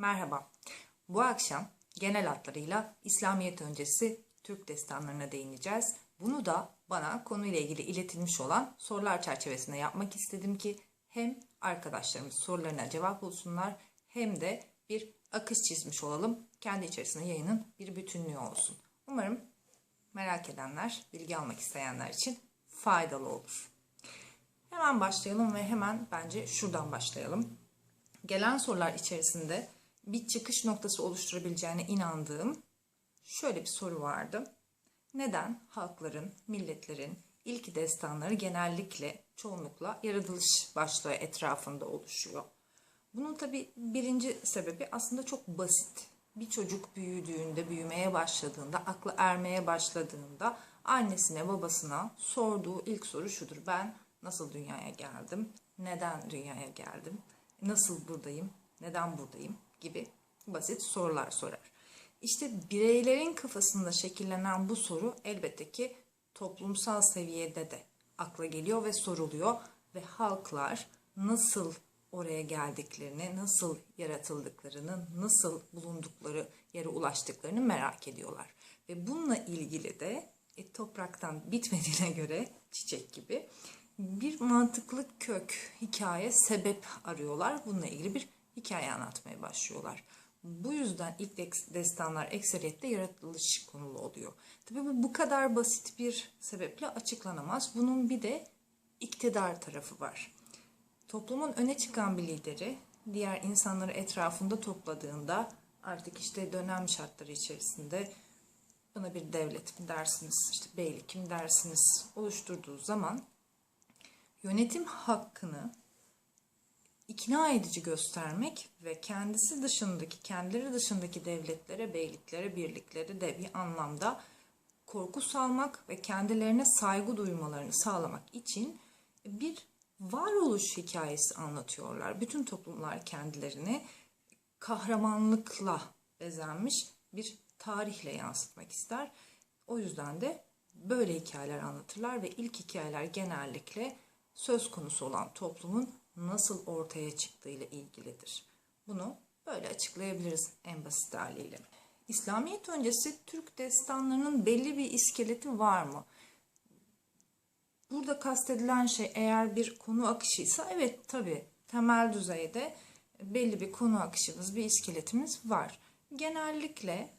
Merhaba. Bu akşam genel hatlarıyla İslamiyet öncesi Türk destanlarına değineceğiz. Bunu da bana konuyla ilgili iletilmiş olan sorular çerçevesinde yapmak istedim ki hem arkadaşlarımız sorularına cevap bulsunlar hem de bir akış çizmiş olalım. Kendi içerisinde yayının bir bütünlüğü olsun. Umarım merak edenler, bilgi almak isteyenler için faydalı olur. Hemen başlayalım ve hemen bence şuradan başlayalım. Gelen sorular içerisinde bir çıkış noktası oluşturabileceğine inandığım şöyle bir soru vardı. Neden halkların, milletlerin ilk destanları genellikle çoğunlukla yaratılış başlığı etrafında oluşuyor? Bunun tabi birinci sebebi aslında çok basit. Bir çocuk büyüdüğünde, büyümeye başladığında, aklı ermeye başladığında annesine, babasına sorduğu ilk soru şudur. Ben nasıl dünyaya geldim? Neden dünyaya geldim? Nasıl buradayım? Neden buradayım? Gibi basit sorular sorar. İşte bireylerin kafasında şekillenen bu soru elbette ki toplumsal seviyede de akla geliyor ve soruluyor ve halklar nasıl oraya geldiklerini, nasıl yaratıldıklarını, nasıl bulundukları yere ulaştıklarını merak ediyorlar. Ve bununla ilgili de e, topraktan bitmediğine göre çiçek gibi bir mantıklı kök, hikaye, sebep arıyorlar. Bununla ilgili bir hikaye anlatmaya başlıyorlar. Bu yüzden ilk destanlar ekseriyette yaratılış konulu oluyor. Tabii bu bu kadar basit bir sebeple açıklanamaz. Bunun bir de iktidar tarafı var. Toplumun öne çıkan bir lideri diğer insanları etrafında topladığında artık işte dönem şartları içerisinde buna bir devlet mi dersiniz, işte beylik mi dersiniz oluşturduğu zaman yönetim hakkını ikna edici göstermek ve kendisi dışındaki, kendileri dışındaki devletlere, beyliklere, birliklere de bir anlamda korku salmak ve kendilerine saygı duymalarını sağlamak için bir varoluş hikayesi anlatıyorlar. Bütün toplumlar kendilerini kahramanlıkla bezenmiş bir tarihle yansıtmak ister. O yüzden de böyle hikayeler anlatırlar ve ilk hikayeler genellikle söz konusu olan toplumun nasıl ortaya çıktığıyla ilgilidir. Bunu böyle açıklayabiliriz en basit haliyle. İslamiyet öncesi Türk destanlarının belli bir iskeleti var mı? Burada kastedilen şey eğer bir konu akışıysa evet tabi temel düzeyde belli bir konu akışımız, bir iskeletimiz var. Genellikle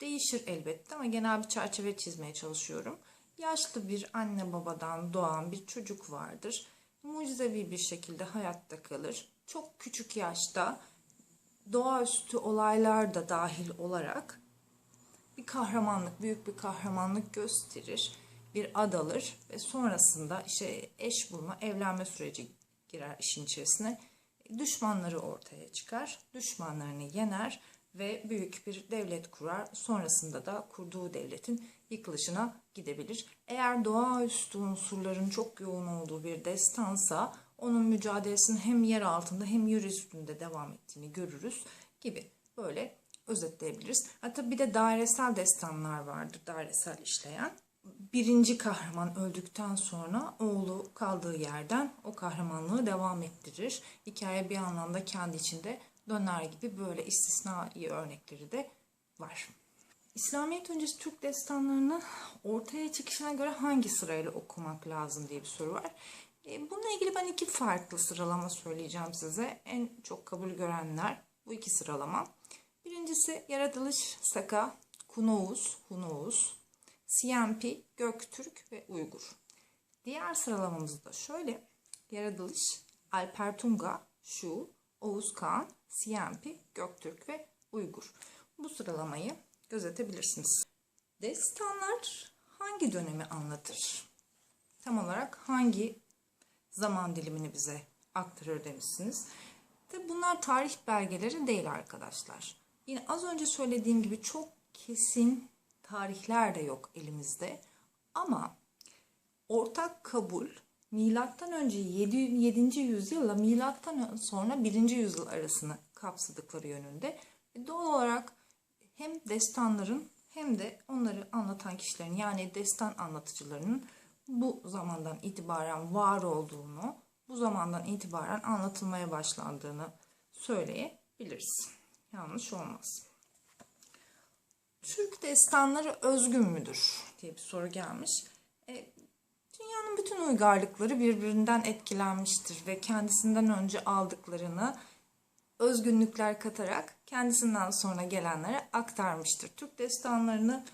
değişir elbette ama genel bir çerçeve çizmeye çalışıyorum. Yaşlı bir anne babadan doğan bir çocuk vardır mucizevi bir şekilde hayatta kalır. Çok küçük yaşta doğaüstü olaylar da dahil olarak bir kahramanlık, büyük bir kahramanlık gösterir. Bir ad alır ve sonrasında işte eş bulma, evlenme süreci girer işin içerisine. Düşmanları ortaya çıkar, düşmanlarını yener ve büyük bir devlet kurar. Sonrasında da kurduğu devletin yıkılışına gidebilir. Eğer doğaüstü unsurların çok yoğun olduğu bir destansa onun mücadelesinin hem yer altında hem yer üstünde devam ettiğini görürüz gibi böyle özetleyebiliriz. Hatta bir de dairesel destanlar vardır, dairesel işleyen. Birinci kahraman öldükten sonra oğlu kaldığı yerden o kahramanlığı devam ettirir. Hikaye bir anlamda kendi içinde döner gibi böyle istisnai örnekleri de var. İslamiyet öncesi Türk destanlarını ortaya çıkışına göre hangi sırayla okumak lazım diye bir soru var. E, bununla ilgili ben iki farklı sıralama söyleyeceğim size. En çok kabul görenler bu iki sıralama. Birincisi Yaratılış, Saka, Kunoğuz, Hunoğuz, CMP, Göktürk ve Uygur. Diğer sıralamamız da şöyle. Yaratılış, Alper Tunga, Şu, Oğuz Kağan, CMP, Göktürk ve Uygur. Bu sıralamayı gözetebilirsiniz. Destanlar hangi dönemi anlatır? Tam olarak hangi zaman dilimini bize aktarır demişsiniz. Tabi bunlar tarih belgeleri değil arkadaşlar. Yine az önce söylediğim gibi çok kesin tarihler de yok elimizde. Ama ortak kabul milattan önce 7. 7. yüzyılla milattan sonra 1. yüzyıl arasını kapsadıkları yönünde. Doğal olarak hem destanların hem de onları anlatan kişilerin yani destan anlatıcılarının bu zamandan itibaren var olduğunu, bu zamandan itibaren anlatılmaya başlandığını söyleyebiliriz. yanlış olmaz. Türk destanları özgün müdür diye bir soru gelmiş. E, dünyanın bütün uygarlıkları birbirinden etkilenmiştir ve kendisinden önce aldıklarını özgünlükler katarak kendisinden sonra gelenlere aktarmıştır. Türk destanlarını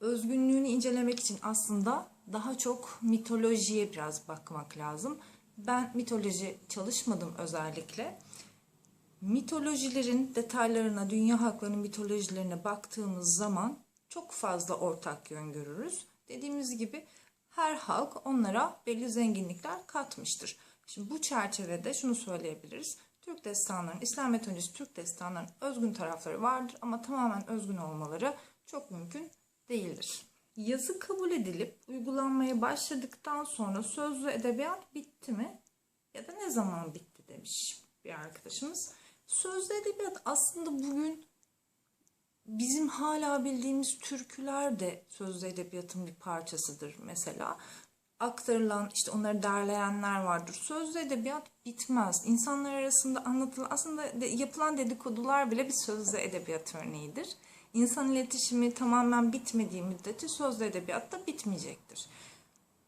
özgünlüğünü incelemek için aslında daha çok mitolojiye biraz bakmak lazım. Ben mitoloji çalışmadım özellikle. Mitolojilerin detaylarına, dünya halklarının mitolojilerine baktığımız zaman çok fazla ortak yön görürüz. Dediğimiz gibi her halk onlara belli zenginlikler katmıştır. Şimdi bu çerçevede şunu söyleyebiliriz. Türk destanlarının, İslamiyet öncesi Türk destanlarının özgün tarafları vardır ama tamamen özgün olmaları çok mümkün değildir. Yazı kabul edilip uygulanmaya başladıktan sonra sözlü edebiyat bitti mi? Ya da ne zaman bitti demiş bir arkadaşımız. Sözlü edebiyat aslında bugün bizim hala bildiğimiz türküler de sözlü edebiyatın bir parçasıdır mesela. Aktarılan işte onları derleyenler vardır. Sözlü edebiyat bitmez. İnsanlar arasında anlatılan aslında de, yapılan dedikodular bile bir sözlü edebiyat örneğidir. İnsan iletişimi tamamen bitmediği müddetçe sözlü edebiyat da bitmeyecektir.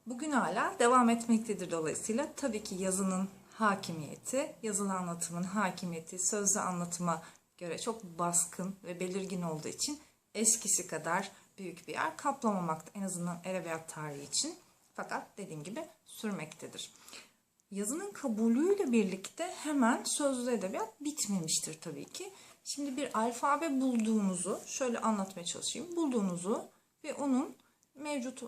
Bugün hala devam etmektedir dolayısıyla tabii ki yazının hakimiyeti, yazılı anlatımın hakimiyeti sözlü anlatıma göre çok baskın ve belirgin olduğu için eskisi kadar büyük bir yer kaplamamakta en azından edebiyat tarihi için. Fakat dediğim gibi sürmektedir. Yazının kabulüyle birlikte hemen sözlü edebiyat bitmemiştir tabii ki. Şimdi bir alfabe bulduğunuzu şöyle anlatmaya çalışayım. Bulduğunuzu ve onun mevcut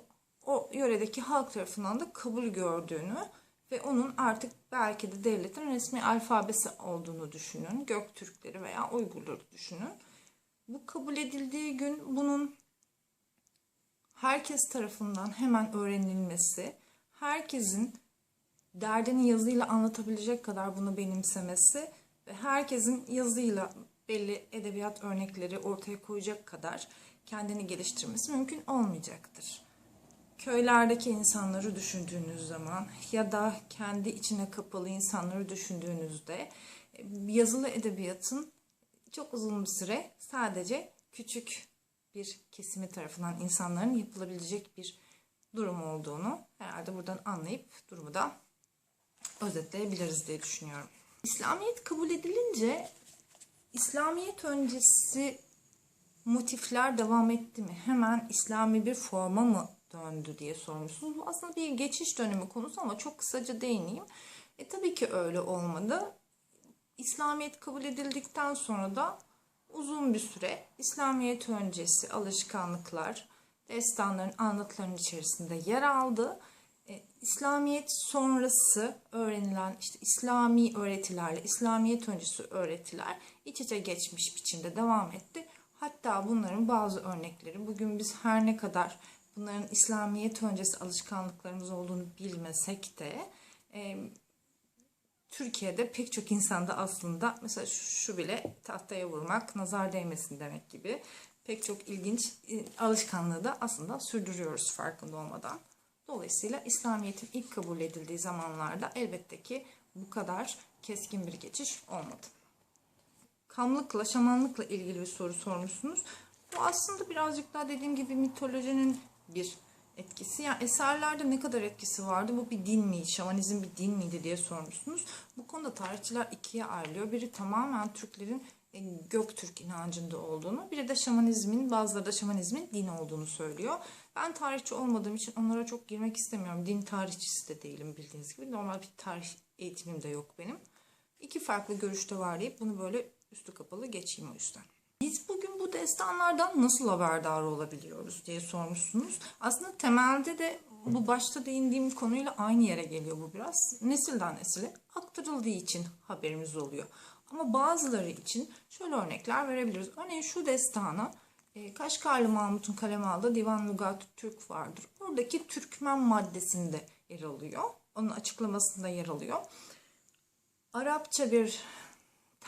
o yöredeki halk tarafından da kabul gördüğünü ve onun artık belki de devletin resmi alfabesi olduğunu düşünün. Göktürkleri veya Uygurları düşünün. Bu kabul edildiği gün bunun herkes tarafından hemen öğrenilmesi, herkesin derdini yazıyla anlatabilecek kadar bunu benimsemesi ve herkesin yazıyla belli edebiyat örnekleri ortaya koyacak kadar kendini geliştirmesi mümkün olmayacaktır köylerdeki insanları düşündüğünüz zaman ya da kendi içine kapalı insanları düşündüğünüzde yazılı edebiyatın çok uzun bir süre sadece küçük bir kesimi tarafından insanların yapılabilecek bir durum olduğunu herhalde buradan anlayıp durumu da özetleyebiliriz diye düşünüyorum. İslamiyet kabul edilince İslamiyet öncesi motifler devam etti mi? Hemen İslami bir forma mı döndü diye sormuşsunuz. Bu aslında bir geçiş dönemi konusu ama çok kısaca değineyim. E tabii ki öyle olmadı. İslamiyet kabul edildikten sonra da uzun bir süre İslamiyet öncesi alışkanlıklar, destanların, anlatıların içerisinde yer aldı. E, İslamiyet sonrası öğrenilen işte İslami öğretilerle İslamiyet öncesi öğretiler iç içe geçmiş biçimde devam etti. Hatta bunların bazı örnekleri bugün biz her ne kadar bunların İslamiyet öncesi alışkanlıklarımız olduğunu bilmesek de e, Türkiye'de pek çok insanda aslında mesela şu bile tahtaya vurmak, nazar değmesin demek gibi pek çok ilginç e, alışkanlığı da aslında sürdürüyoruz farkında olmadan. Dolayısıyla İslamiyet'in ilk kabul edildiği zamanlarda elbette ki bu kadar keskin bir geçiş olmadı. Kamlıkla, şamanlıkla ilgili bir soru sormuşsunuz. Bu aslında birazcık daha dediğim gibi mitolojinin bir etkisi. Yani eserlerde ne kadar etkisi vardı? Bu bir din miydi? Şamanizm bir din miydi diye sormuşsunuz. Bu konuda tarihçiler ikiye ayrılıyor. Biri tamamen Türklerin e, Göktürk inancında olduğunu, biri de şamanizmin, bazıları da şamanizmin din olduğunu söylüyor. Ben tarihçi olmadığım için onlara çok girmek istemiyorum. Din tarihçisi de değilim bildiğiniz gibi. Normal bir tarih eğitimim de yok benim. İki farklı görüşte var deyip bunu böyle üstü kapalı geçeyim o yüzden. Biz bugün destanlardan nasıl haberdar olabiliyoruz diye sormuşsunuz. Aslında temelde de bu başta değindiğim konuyla aynı yere geliyor bu biraz. Nesilden nesile aktarıldığı için haberimiz oluyor. Ama bazıları için şöyle örnekler verebiliriz. Örneğin şu destana e, Kaşgarlı Mahmut'un kaleme aldığı Divan Lugat Türk vardır. Oradaki Türkmen maddesinde yer alıyor. Onun açıklamasında yer alıyor. Arapça bir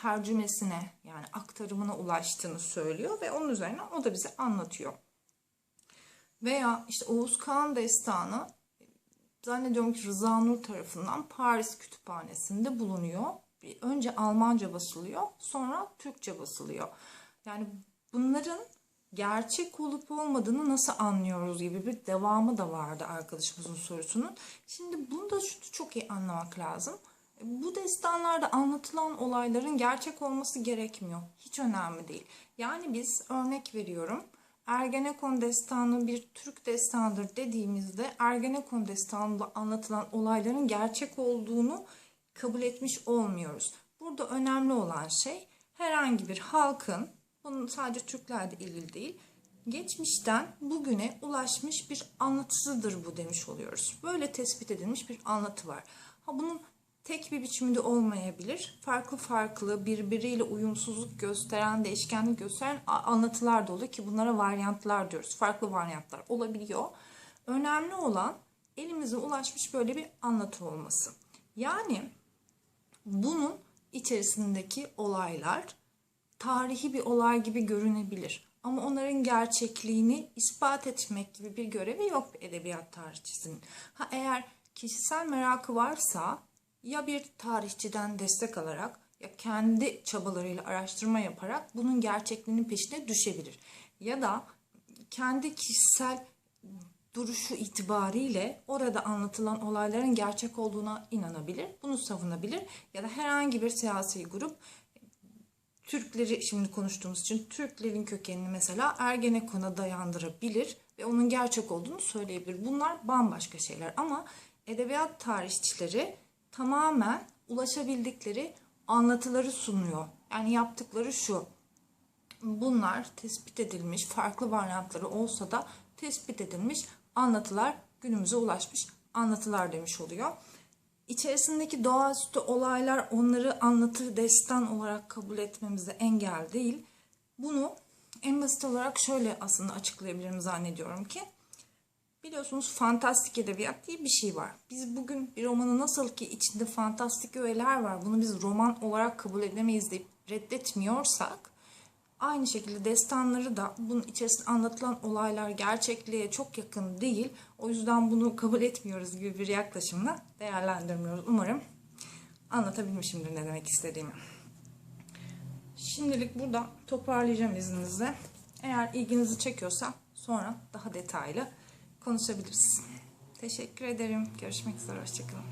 tercümesine yani aktarımına ulaştığını söylüyor ve onun üzerine o da bize anlatıyor. Veya işte Oğuz Kağan destanı zannediyorum ki Rıza Nur tarafından Paris Kütüphanesi'nde bulunuyor. önce Almanca basılıyor, sonra Türkçe basılıyor. Yani bunların gerçek olup olmadığını nasıl anlıyoruz gibi bir devamı da vardı arkadaşımızın sorusunun. Şimdi bunu da çok iyi anlamak lazım. Bu destanlarda anlatılan olayların gerçek olması gerekmiyor. Hiç önemli değil. Yani biz örnek veriyorum. Ergenekon destanı bir Türk destanıdır dediğimizde Ergenekon destanında anlatılan olayların gerçek olduğunu kabul etmiş olmuyoruz. Burada önemli olan şey herhangi bir halkın, bunun sadece Türklerle ilgili değil, geçmişten bugüne ulaşmış bir anlatısıdır bu demiş oluyoruz. Böyle tespit edilmiş bir anlatı var. Ha bunun tek bir biçimde olmayabilir. Farklı farklı birbiriyle uyumsuzluk gösteren, değişkenlik gösteren anlatılar da oluyor ki bunlara varyantlar diyoruz. Farklı varyantlar olabiliyor. Önemli olan elimize ulaşmış böyle bir anlatı olması. Yani bunun içerisindeki olaylar tarihi bir olay gibi görünebilir. Ama onların gerçekliğini ispat etmek gibi bir görevi yok edebiyat tarihçisinin. Ha eğer kişisel merakı varsa ya bir tarihçiden destek alarak ya kendi çabalarıyla araştırma yaparak bunun gerçekliğinin peşine düşebilir. Ya da kendi kişisel duruşu itibariyle orada anlatılan olayların gerçek olduğuna inanabilir, bunu savunabilir ya da herhangi bir siyasi grup Türkleri şimdi konuştuğumuz için Türklerin kökenini mesela Ergenekon'a dayandırabilir ve onun gerçek olduğunu söyleyebilir. Bunlar bambaşka şeyler ama edebiyat tarihçileri tamamen ulaşabildikleri anlatıları sunuyor. Yani yaptıkları şu. Bunlar tespit edilmiş, farklı varyantları olsa da tespit edilmiş anlatılar, günümüze ulaşmış anlatılar demiş oluyor. İçerisindeki doğaüstü olaylar onları anlatı, destan olarak kabul etmemize engel değil. Bunu en basit olarak şöyle aslında açıklayabilirim zannediyorum ki. Biliyorsunuz fantastik edebiyat diye bir şey var. Biz bugün bir romanı nasıl ki içinde fantastik öğeler var, bunu biz roman olarak kabul edemeyiz deyip reddetmiyorsak, aynı şekilde destanları da bunun içerisinde anlatılan olaylar gerçekliğe çok yakın değil. O yüzden bunu kabul etmiyoruz gibi bir yaklaşımla değerlendirmiyoruz. Umarım anlatabilmişimdir ne demek istediğimi. Şimdilik burada toparlayacağım izninizle. Eğer ilginizi çekiyorsa sonra daha detaylı konuşabiliriz. Teşekkür ederim. Görüşmek üzere. Hoşçakalın.